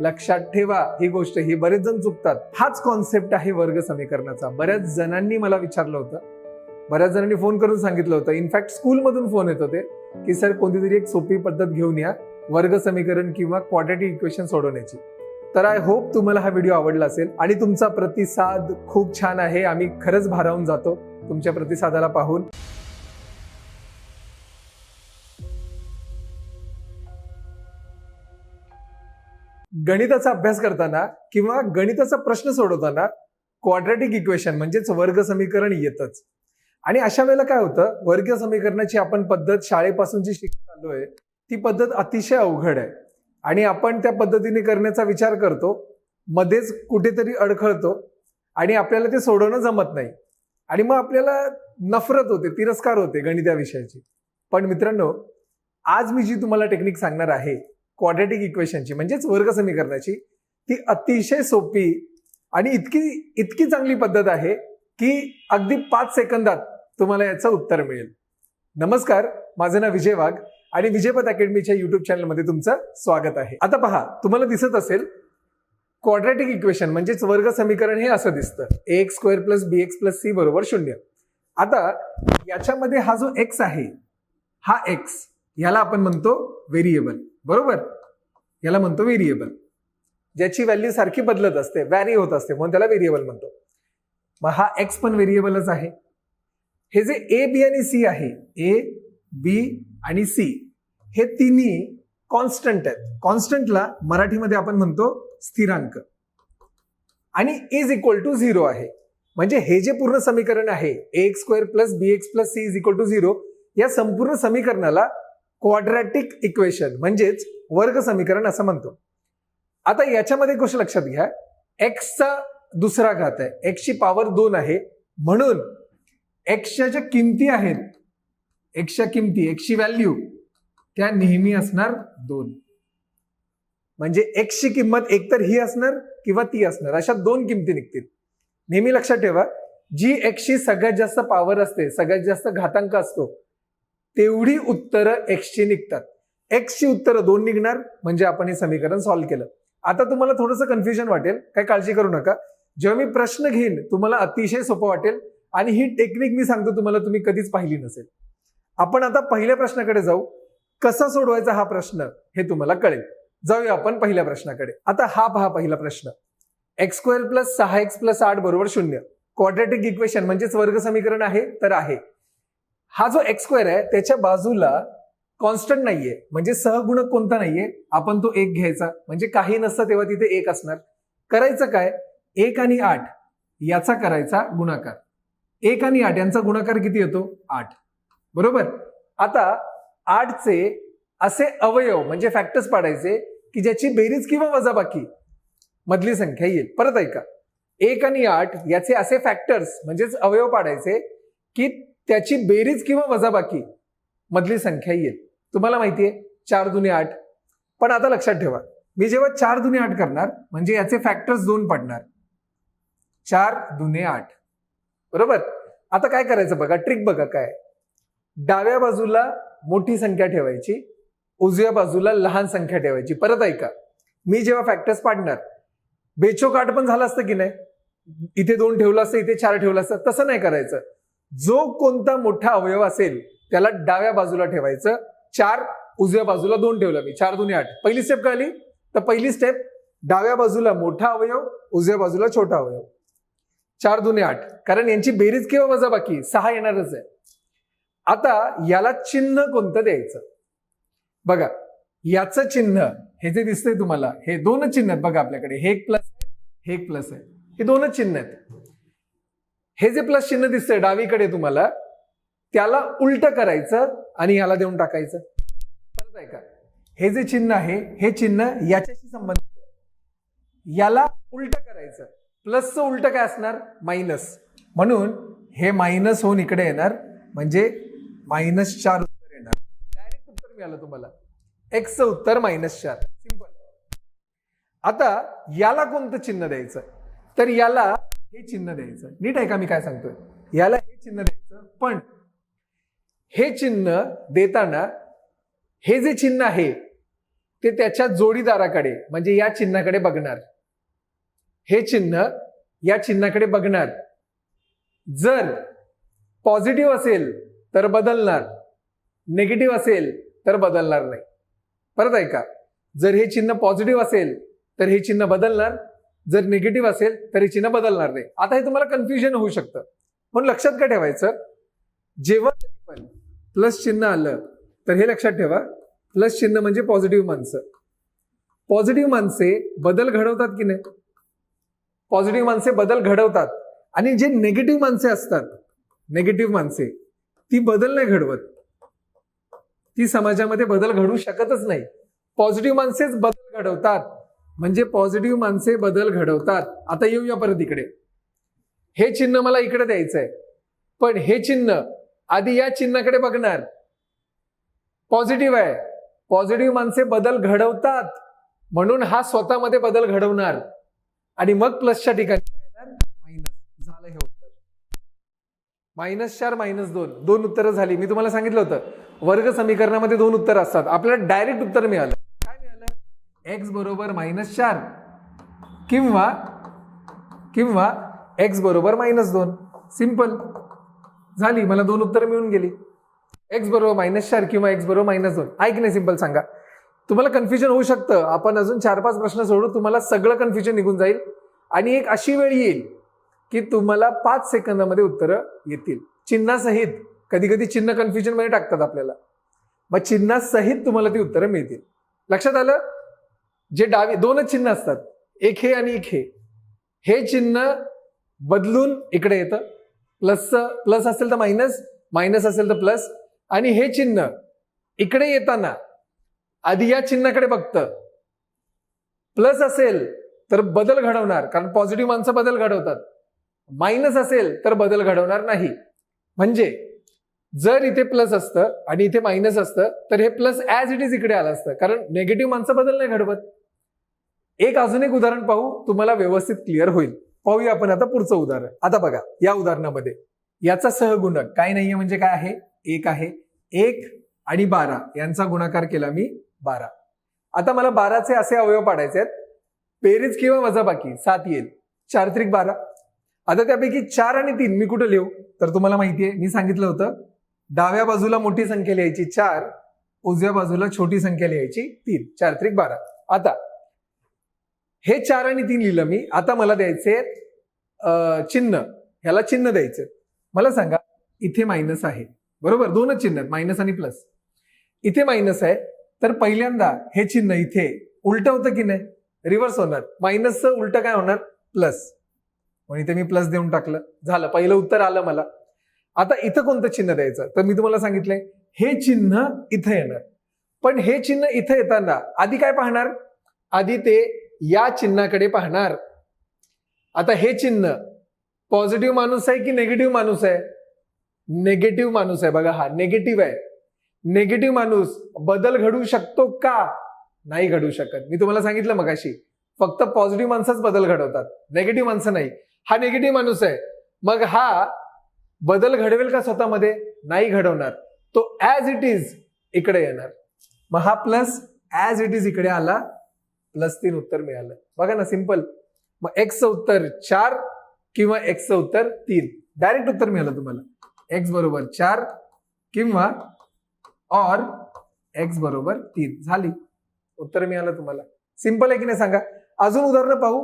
लक्षात ठेवा ही गोष्ट ही बरेच जण चुकतात. हाच कॉन्सेप्ट आहे वर्ग समीकरणाचा. बऱ्याच जणांनी मला विचारलं होतं. बऱ्याच जणांनी फोन करून सांगितलं होतं. इनफॅक्ट स्कूलमधून फोन येत होते की सर कोणती तरी एक सोपी पद्धत घेऊन या वर्ग समीकरण किंवा क्वाड्रेटिक इक्वेशन सोडवण्याची. तर आय होप तुम्हाला हा व्हिडिओ आवडला असेल आणि तुमचा प्रतिसाद खूप छान आहे. आम्ही खरंच भारावून जातो. तुमच्या प्रतिसादाला पाहून. गणिताचा अभ्यास करताना किंवा गणिताचा प्रश्न सोडवताना क्वाड्रॅटिक इक्वेशन म्हणजेच वर्ग समीकरण येतच. आणि अशा वेळेला काय होतं? वर्ग समीकरणाची आपण पद्धत शाळेपासून जी शिकत आलो आहे ती पद्धत अतिशय अवघड आहे. आणि आपण त्या पद्धतीने करण्याचा विचार करतो मध्येच कुठेतरी अडखळतो आणि आपल्याला ते सोडवणं जमत नाही. आणि मग आपल्याला नफरत होते तिरस्कार होते गणिता विषयाची पण मित्रांनो आज मी जी तुम्हाला टेक्निक सांगणार आहे क्वाड्रेटिक इक्वेशनची म्हणजेच वर्ग समीकरणाची ती अतिशय सोपी आणि इतकी इतकी चांगली पद्धत आहे की अगदी पाच सेकंदात तुम्हाला याचं उत्तर मिळेल. नमस्कार माझं नाव विजय वाघ आणि विजयपथ अकॅडमीच्या युट्यूब चॅनलमध्ये तुमचं स्वागत आहे. आता पहा तुम्हाला दिसत असेल क्वाड्रॅटिक इक्वेशन म्हणजेच वर्ग समीकरण हे असं दिसतं. A X square plus B X plus C बरोबर शून्य. आता याच्यामध्ये हा जो एक्स आहे हा एक्स याला आपण म्हणतो व्हेरिएबल बरोबर? याला म्हणतो व्हेरिएबल ज्याची व्हॅल्यू सारखी बदलत असते व्हॅरी होत असते म्हणून त्याला व्हेरिएबल म्हणतो. मग हा एक्स पण व्हेरिएबलच आहे. हे जे ए बी आणि सी आहे ए बी आणि सी हे तिन्ही कॉन्स्टंट आहेत. कॉन्स्टंटला मराठीमध्ये आपण म्हणतो स्थिरांक. आणि इज इक्वल टू झिरो आहे. म्हणजे हे जे पूर्ण समीकरण आहे A X square plus B X plus C is equal to zero या संपूर्ण समीकरणाला क्वाड्रॅटिक इक्वेशन म्हणजेच वर्ग समीकरण असं म्हणतो. आता याच्यामध्ये गोष्ट लक्षात घ्या. एक्सचा दुसरा घात आहे. एक्सची पॉवर दोन आहे. म्हणून एक्सच्या ज्या किमती आहेत एक्सच्या किमती एक्सची व्हॅल्यू त्या नेहमी असणार दोन. म्हणजे एक्सची किंमत एकतर ही असणार किंवा ती असणार. अशा दोन किमती निघतील. नेहमी लक्षात ठेवा जी एक्सची सगळ्यात जास्त पॉवर असते सगळ्यात जास्त घातांक असतो तेवढी उत्तरं एक्सची निघतात. एक्सची उत्तरं दोन निघणार म्हणजे आपण हे समीकरण सॉल्व्ह केलं. आता तुम्हाला थोडंसं कन्फ्युजन वाटेल काही काळजी करू नका. जेव्हा मी प्रश्न घेईन तुम्हाला अतिशय सोपं वाटेल आणि ही टेक्निक मी सांगतो तुम्हाला तुम्ही कधीच पाहिली नसेल. आपण आता पहिल्या प्रश्नाकडे जाऊ. कसा सोडवायचा हा प्रश्न हे तुम्हाला कळेल. जाऊया आपण पहिल्या प्रश्नाकडे. आता हा पहा पहिला प्रश्न. एक्स स्क्वेअर प्लस सहा एक्स प्लस आठ बरोबर शून्य. क्वाड्रॅटिक इक्वेशन म्हणजेच वर्ग समीकरण आहे तर आहे. हा जो एक्स स्क्वेअर आहे त्याच्या बाजूला कॉन्स्टंट नाहीये. म्हणजे सहगुणक कोणता नाहीये? आपण तो एक घ्यायचा. म्हणजे काही नसतं तेव्हा तिथे एक असणार. करायचं काय? एक आणि आठ याचा करायचा गुणाकार. एक आणि आठ यांचा गुणाकार किती येतो? आठ. बरोबर? आता आठचे असे अवयव म्हणजे फॅक्टर्स पाडायचे की ज्याची बेरीज किंवा वजाबाकी मधली संख्या येईल. परत ऐका. एक आणि आठ याचे असे फॅक्टर्स म्हणजेच अवयव पाडायचे की त्याची बेरीज किंवा वजाबाकी मधली संख्या येईल. तुम्हाला माहितीये चार दुने आठ. पण आता लक्षात ठेवा मी जेव्हा चार दुने आठ करणार म्हणजे याचे फॅक्टर्स दोन पडणार. चार दुने आठ. बरोबर? आता काय करायचं बघा ट्रिक बघा काय. डाव्या बाजूला मोठी संख्या ठेवायची उजव्या बाजूला लहान संख्या ठेवायची. परत ऐका मी जेव्हा फॅक्टर्स पाडणार बेचोक आठ पण झालं असतं की नाही? इथे दोन ठेवलं असतं इथे चार ठेवलं असतं तसं नाही करायचं. जो कोणता मोठा अवयव असेल त्याला डाव्या बाजूला ठेवायचं. चार उजव्या बाजूला दोन ठेवलं मी. चार दोन्ही आठ. पहिली स्टेप कळली तर पहिली स्टेप डाव्या बाजूला मोठा अवयव उजव्या बाजूला छोटा अवयव. चार दोन्ही आठ. कारण यांची बेरीज किंवा वजाबाकी सहा येणारच आहे. आता याला चिन्ह कोणतं द्यायचं? बघा याचं चिन्ह हे जे दिसतंय तुम्हाला हे दोन चिन्ह आहेत बघा आपल्याकडे. हे एक प्लस हे एक प्लस आहे. हे दोनच चिन्ह आहेत. हे जे प्लस चिन्ह दिसतंय डावीकडे तुम्हाला त्याला उलट करायचं आणि याला देऊन टाकायचं. परत ऐका. हे जे चिन्ह आहे हे चिन्ह याच्याशी संबंधित आहे. याला उलट करायचं. प्लसचं उलट काय असणार? मायनस म्हणून हे मायनस होऊन इकडे येणार. म्हणजे मायनस चार उत्तर येणार. डायरेक्ट उत्तर मिळालं तुम्हाला. एक्सचं उत्तर मायनस चार. सिंपल आता याला कोणतं चिन्ह द्यायचं? तर याला हे चिन्ह द्यायचं. नीट आहे का? मी काय सांगतोय? याला हे चिन्ह द्यायचं. पण हे चिन्ह देताना हे जे चिन्ह आहे ते त्याच्या जोडीदाराकडे म्हणजे या चिन्हाकडे बघणार. हे चिन्ह या चिन्हाकडे बघणार. जर पॉझिटिव्ह असेल तर बदलणार. निगेटिव्ह असेल तर बदलणार नाही. परत ऐका. जर हे चिन्ह पॉझिटिव्ह असेल तर हे चिन्ह बदलणार. जर निगेटिव्ह असेल तरी चिन्ह बदलणार नाही. आता हे तुम्हाला कन्फ्युजन होऊ शकतं. म्हणून लक्षात काय ठेवायचं? जेव्हा पण प्लस चिन्ह आलं तर हे लक्षात ठेवा. प्लस चिन्ह म्हणजे पॉझिटिव्ह माणसं. पॉझिटिव्ह माणसे बदल घडवतात की नाही? पॉझिटिव्ह माणसे बदल घडवतात. आणि जे निगेटिव्ह माणसे असतात निगेटिव्ह माणसे ती बदल नाही घडवत. ती समाजामध्ये बदल घडू शकतच नाही. पॉझिटिव्ह माणसेच बदल घडवतात. म्हणजे पॉझिटिव्ह माणसे बदल घडवतात. आता येऊया परत इकडे. हे चिन्ह मला इकडे द्यायचंय. पण हे चिन्ह आधी या चिन्हाकडे बघणार. पॉझिटिव्ह आहे. पॉझिटिव्ह माणसे बदल घडवतात. म्हणून हा स्वतःमध्ये बदल घडवणार. आणि मग प्लसच्या ठिकाणी मायनस झालं हे उत्तर. मायनस चार मायनस दोन. दोन उत्तरं झाली. मी तुम्हाला सांगितलं होतं. वर्ग समीकरणामध्ये दोन उत्तरं असतात. आपल्याला डायरेक्ट उत्तर मिळालं. एक्स बरोबर मायनस चार. किंवा किंवा एक्स बरोबर मायनस दोन. सिंपल झाली. मला दोन उत्तरं मिळून गेली. एक्स बरोबर मायनस चार किंवा एक्स बरोबर मायनस दोन. ऐक नाही सिंपल सांगा. तुम्हाला कन्फ्युजन होऊ शकतं. आपण अजून चार पाच प्रश्न सोडू. तुम्हाला सगळं कन्फ्युजन निघून जाईल. आणि एक अशी वेळ येईल की तुम्हाला पाच सेकंदामध्ये उत्तरं येतील. चिन्हासहित. कधी कधी चिन्ह कन्फ्युजनमध्ये टाकतात आपल्याला. मग चिन्हासहित तुम्हाला ती उत्तरं मिळतील. लक्षात आलं? जे डावे दोनच चिन्ह असतात. एक हे आणि एक हे. हे चिन्ह बदलून इकडे येतं. प्लस प्लस असेल तर मायनस मायनस असेल तर प्लस आणि हे चिन्ह इकडे येताना आधी या चिन्हाकडे बघतं. प्लस असेल तर बदल घडवणार कारण पॉझिटिव्ह माणसं बदल घडवतात. मायनस असेल तर बदल घडवणार नाही. म्हणजे जर इथे प्लस असतं आणि इथे मायनस असतं तर हे प्लस ऍज इट इज इकडे आलं असतं. कारण नेगेटिव्ह माणसं बदल नाही घडवत. एक अजून एक उदाहरण पाहू तुम्हाला व्यवस्थित क्लिअर होईल. पाहूया आपण आता पुढचं उदाहरण. आता बघा या उदाहरणामध्ये. याचा सहगुणक काय नाहीये म्हणजे काय आहे? एक आहे. एक आणि बारा. यांचा गुणाकार केला मी बारा. आता मला बाराचे असे अवयव पाडायचे आहेत. बेरीज किंवा वजाबाकी सात येईल. चार त्रिक बारा. आता त्यापैकी चार आणि तीन मी कुठं लिहू? तर तुम्हाला माहितीये मी सांगितलं होतं डाव्या बाजूला मोठी संख्या लिहायची चार उजव्या बाजूला छोटी संख्या लिहायची तीन चार त्रिक बारा. आता हे चार आणि तीन लिहिलं मी. आता मला द्यायचे चिन्ह. ह्याला चिन्ह द्यायचे. मला सांगा इथे मायनस आहे. बरोबर? दोनच चिन्ह आहेत मायनस आणि प्लस. इथे मायनस आहे तर पहिल्यांदा हे चिन्ह इथे. उलट होतं की नाही? रिव्हर्स होणार. मायनसचं उलट काय होणार? प्लस. म्हणून इथे मी प्लस देऊन टाकलं. झालं. पहिलं उत्तर आलं मला. आता इथं कोणतं चिन्ह द्यायचं? तर मी तुम्हाला सांगितलंय हे चिन्ह इथं येणार. पण हे चिन्ह इथं येताना आधी काय पाहणार? आधी ते या चिन्हाकडे पाहणार. आता हे चिन्ह पॉझिटिव्ह माणूस आहे की नेगेटिव्ह माणूस आहे? नेगेटिव्ह माणूस आहे. बघा हा नेगेटिव्ह आहे. नेगेटिव्ह माणूस बदल घडू शकतो का? नाही घडू शकत. मी तुम्हाला सांगितलं मगाशी फक्त पॉझिटिव्ह माणसंच बदल घडवतात. नेगेटिव्ह माणसं नाही. हा नेगेटिव्ह माणूस आहे. मग हा बदल घडवेल का स्वतःमध्ये? नाही घडवणार. तो ॲज इट इज इकडे येणार. मग हा प्लस ॲज इट इज इकडे आला प्लस तीन उत्तर मिळालं. बघा ना सिंपल मग एक्सचं उत्तर चार किंवा एक्सचं उत्तर तीन. डायरेक्ट उत्तर मिळालं तुम्हाला. एक्स बरोबर चार किंवा ऑर एक्स बरोबर तीन. झाली. उत्तर मिळालं तुम्हाला. सिंपल आहे की नाही सांगा? अजून उदाहरणं पाहू.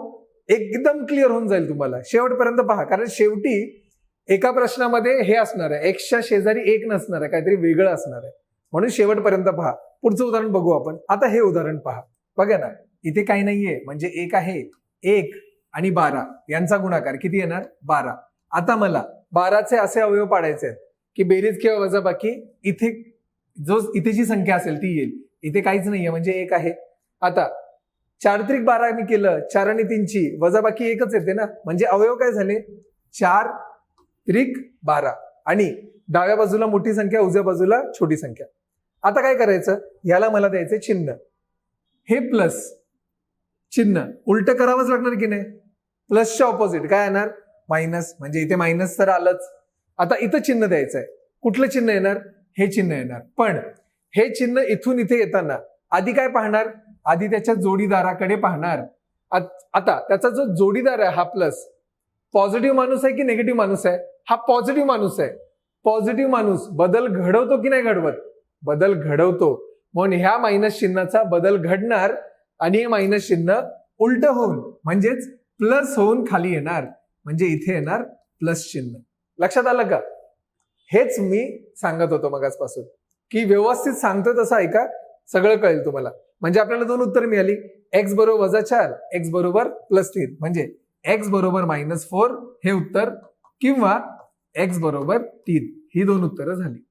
एकदम क्लिअर होऊन जाईल तुम्हाला. शेवटपर्यंत पहा. कारण शेवटी एका प्रश्नामध्ये हे असणार आहे. एक्सच्या शेजारी एक नसणार आहे. काहीतरी वेगळं असणार आहे. म्हणून शेवटपर्यंत पहा. पुढचं उदाहरण बघू आपण. आता हे उदाहरण पहा. बघा ना. इथे काही नाहीये. म्हणजे एक आहे. एक आणि बारा. यांचा गुणाकार किती येणार? बारा. आता मला बाराचे असे अवयव पाडायचे आहेत की बेरीज किंवा वजाबाकी इथे जो इथे जी संख्या असेल ती येईल. इथे काहीच नाहीये. म्हणजे एक आहे. आता चार त्रिक बारा मी केलं. चार आणि तीनची. वजाबाकी एकच येते ना. म्हणजे अवयव काय झाले? चार त्रिक बारा. आणि डाव्या बाजूला मोठी संख्या उजव्या बाजूला छोटी संख्या. आता काय करायचं? याला मला द्यायचं चिन्ह. हे प्लस चिन्ह. उलट करावंच लागणार की नाही? प्लसच्या ऑपोजिट काय येणार? मायनस म्हणजे इथे मायनस तर आलंच. आता इथं चिन्ह द्यायचं आहे कुठलं चिन्ह येणार? हे चिन्ह येणार. पण हे चिन्ह इथून इथे येताना आधी काय पाहणार? आधी त्याच्या जोडीदाराकडे पाहणार. आता त्याचा जो जोडीदार आहे हा प्लस पॉझिटिव्ह माणूस आहे की निगेटिव्ह माणूस आहे? हा पॉझिटिव्ह माणूस आहे. पॉझिटिव्ह माणूस बदल घडवतो की नाही घडवत? बदल घडवतो. म्हणून ह्या मायनस चिन्हाचा बदल घडणार आणि हे मायनस चिन्ह उलट होऊन म्हणजेच प्लस होऊन खाली येणार. म्हणजे इथे येणार प्लस चिन्ह. लक्षात आलं का? हेच मी सांगत होतो मगासपासून. की व्यवस्थित सांगतोय तसं ऐका सगळं कळेल तुम्हाला. म्हणजे आपल्याला दोन उत्तर मिळाली. एक्स बरोबर वजा चार एक्स बरोबर प्लस तीन. म्हणजे एक्स बरोबर मायनस फोर हे उत्तर किंवा एक्स बरोबर तीन. ही दोन उत्तरं झाली.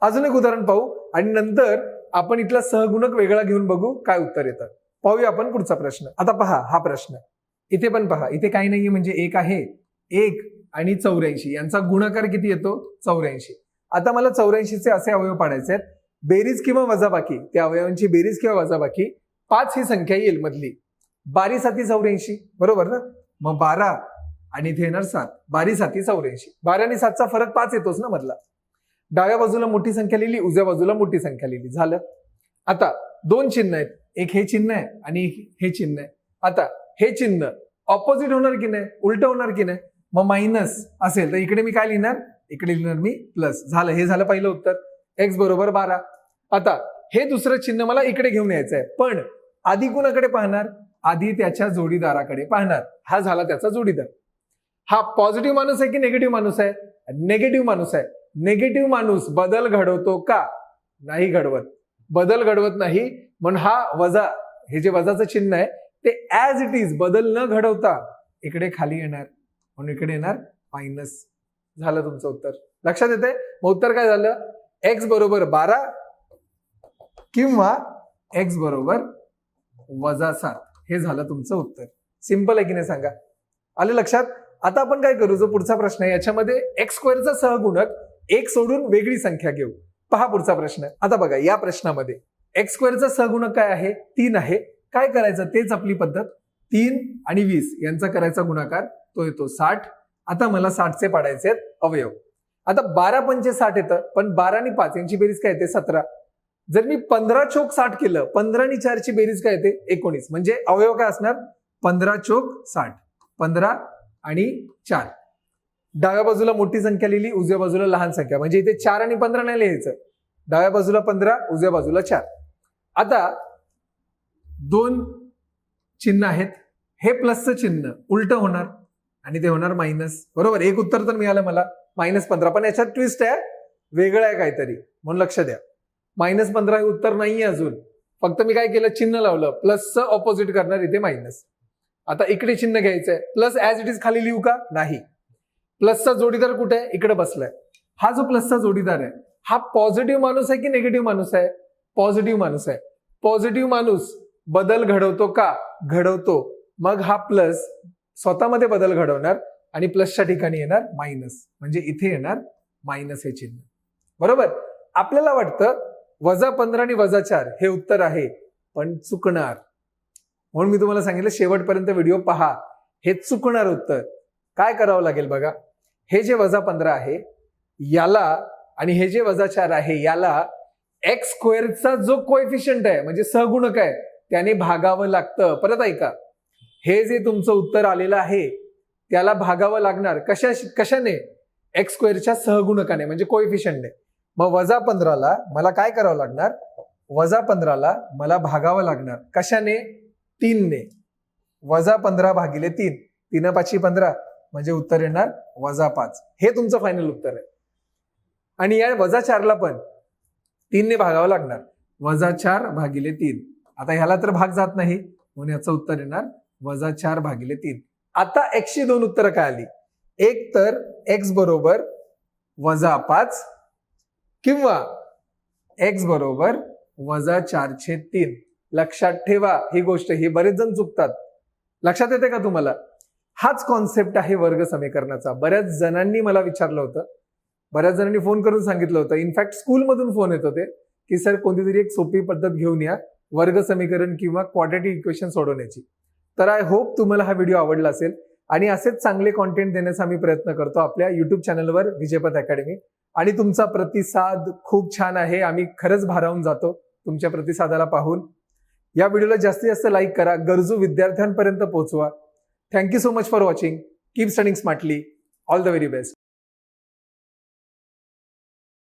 अजून एक उदाहरण पाहू आणि नंतर आपण इथला सहगुणक वेगळा घेऊन बघू काय उत्तर येतं पाहूया आपण पुढचा प्रश्न. आता पहा हा प्रश्न. इथे पण पहा. इथे काही नाहीये म्हणजे एक आहे. एक आणि चौऱ्याऐंशी. यांचा गुणाकार किती येतो? चौऱ्याऐंशी. आता मला चौऱ्याऐंशीचे असे अवयव पाडायचे आहेत. बेरीज किंवा वजाबाकी. त्या अवयवांची बेरीज किंवा वजाबाकी पाच ही संख्या येईल मधली. बारी साती चौऱ्याऐंशी. बरोबर ना? मग बारा. आणि इथे येणार सात. बारी साती चौऱ्याऐंशी. बारा आणि सातचा फरक पाच येतोच ना मधला. डाव्या बाजूला मोठी संख्या लिहिली उजव्या बाजूला मोठी संख्या लिहिली. झालं? आता दोन चिन्ह आहेत. एक हे चिन्ह आहे आणि हे चिन्ह आहे. आता हे चिन्ह ऑपोजिट होणार की नाही? उलट होणार की नाही? मग मायनस असेल. तर इकडे मी काय लिहिणार? इकडे लिहिणार मी प्लस झालं. हे झालं पहिलं उत्तर. एक्स बरोबर बारा. आता हे दुसरं चिन्ह मला इकडे घेऊन यायचं आहे पण आधी कुणाकडे पाहणार? आधी त्याच्या जोडीदाराकडे पाहणार. हा झाला त्याचा जोडीदार. हा पॉझिटिव्ह माणूस आहे की निगेटिव्ह माणूस आहे? निगेटिव्ह माणूस आहे. निगेटिव्ह माणूस बदल घडवतो का? नाही घडवत. बदल घडवत नाही. म्हणून हा वजा हे जे वजाचं चिन्ह आहे ते ॲज इट इज बदल न घडवता इकडे खाली येणार. म्हणून इकडे येणार मायनस झालं तुमचं उत्तर. लक्षात येते मग उत्तर काय झालं? एक्स बरोबर बारा किंवा एक्स बरोबर वजा सात. हे झालं तुमचं उत्तर. सिंपल आहे की नाही सांगा? आलं लक्षात? आता आपण काय करू? जो पुढचा प्रश्न आहे याच्यामध्ये एक्स स्क्वेअरचा सहगुणक एक सोडून वेगळी संख्या घेऊ. पहा पुढचा प्रश्न. आता बघा या प्रश्नामध्ये एक्स स्क्वेअरचा सहगुणक काय आहे? तीन आहे. काय करायचं? तेच आपली पद्धत. तीन आणि वीस यांचा करायचा गुणाकार तो येतो साठ. आता मला साठचे पाडायचे आहेत अवयव. आता बारा पंचे साठ येतं पण बारा आणि पाच यांची बेरीज काय येते? सतरा. जर मी पंधरा चोक साठ केलं पंधरा आणि चारची बेरीज काय येते? एकोणीस. म्हणजे अवयव काय असणार? पंधरा चोक साठ. पंधरा आणि चार. डाव्या बाजूला मोठी संख्या लिहिली उजव्या बाजूला लहान संख्या. म्हणजे इथे चार आणि पंधरा नाही लिहायचं. डाव्या बाजूला पंधरा उजव्या बाजूला चार. आता दोन चिन्ह आहेत. हे प्लसचं चिन्ह उलट होणार आणि ते होणार मायनस. बरोबर? एक उत्तर तर मिळालं मला. मायनस पंधरा. पण याच्यात ट्विस्ट आहे. वेगळं आहे काहीतरी. म्हणून लक्ष द्या. मायनस पंधरा हे उत्तर नाहीये अजून. फक्त मी काय केलं? चिन्ह लावलं. प्लसचं ऑपोजिट करणार इथे मायनस. आता इकडे चिन्ह घ्यायचंय. प्लस ऍज इट इज खाली लिहू का? नाही. प्लसचा जोडीदार कुठे? आहे इकडे बसलाय. हा जो प्लसचा जोडीदार आहे हा पॉझिटिव्ह माणूस आहे की निगेटिव्ह माणूस आहे? पॉझिटिव्ह माणूस आहे. पॉझिटिव्ह माणूस बदल घडवतो का? घडवतो. मग हा प्लस स्वतःमध्ये बदल घडवणार आणि प्लसच्या ठिकाणी येणार मायनस म्हणजे इथे येणार मायनस हे चिन्ह. बरोबर? आपल्याला वाटतं वजा पंधरा आणि वजा चार हे उत्तर आहे पण चुकणार. म्हणून मी तुम्हाला सांगितलं शेवटपर्यंत व्हिडिओ पहा. हे चुकणार उत्तर. काय करावं लागेल बघा? हे जे वजा पंधरा आहे याला आणि हे जे वजा चार आहे याला एक्स स्क्वेअरचा जो कोएफिशियंट आहे म्हणजे सहगुणक आहे त्याने भागावं लागतं. परत ऐका. हे जे तुमचं उत्तर आलेलं आहे त्याला भागावं लागणार. कशा कशाने? एक्स स्क्वेअरच्या सहगुणकाने म्हणजे कोएफिशियंटने मग वजा पंधराला मला काय करावं लागणार? वजा पंधराला मला भागावं लागणार. कशाने? तीनने. वजा पंधरा भागिले तीन. तीन पाचशे पंधरा म्हणजे उत्तर येणार वजा पाच. हे तुमचं फायनल उत्तर आहे. आणि या वजा चारला पण तीनने भागावं लागणार. वजा चार भागिले तीन. आता ह्याला तर भाग जात नाही. म्हणून याचं उत्तर येणार वजा चार भागिले तीन. आता एकशे दोन उत्तरं काय आली? एक तर एक्स बरोबर वजा पाच किंवा एक्स बरोबर वजा चारशे तीन. लक्षात ठेवा ही गोष्ट ही बरेच जण चुकतात. लक्षात येते का तुम्हाला? हाच कॉन्सेप्ट आहे वर्ग समीकरणाचा. बऱ्याच जणांनी मला विचारलं होतं. बऱ्याच जणांनी फोन करून सांगितलं होतं. इनफॅक्ट स्कूलमधून फोन येत होते की सर कोणती तरी एक सोपी पद्धत घेऊन या वर्ग समीकरण किंवा क्वाड्रेटिक इक्वेशन सोडवण्याची. तर आय होप तुम्हाला हा व्हिडिओ आवडला असेल आणि असेच चांगले कॉन्टेंट देण्याचा आम्ही प्रयत्न करतो आपल्या युट्यूब चॅनलवर विजयपथ अकॅडमी आणि तुमचा प्रतिसाद खूप छान आहे. आम्ही खरंच भारावून जातो तुमच्या प्रतिसादाला पाहून. या व्हिडिओला जास्तीत जास्त लाईक करा. गरजू विद्यार्थ्यांपर्यंत पोहोचवा. Thank you so much for watching keep studying smartly all the very best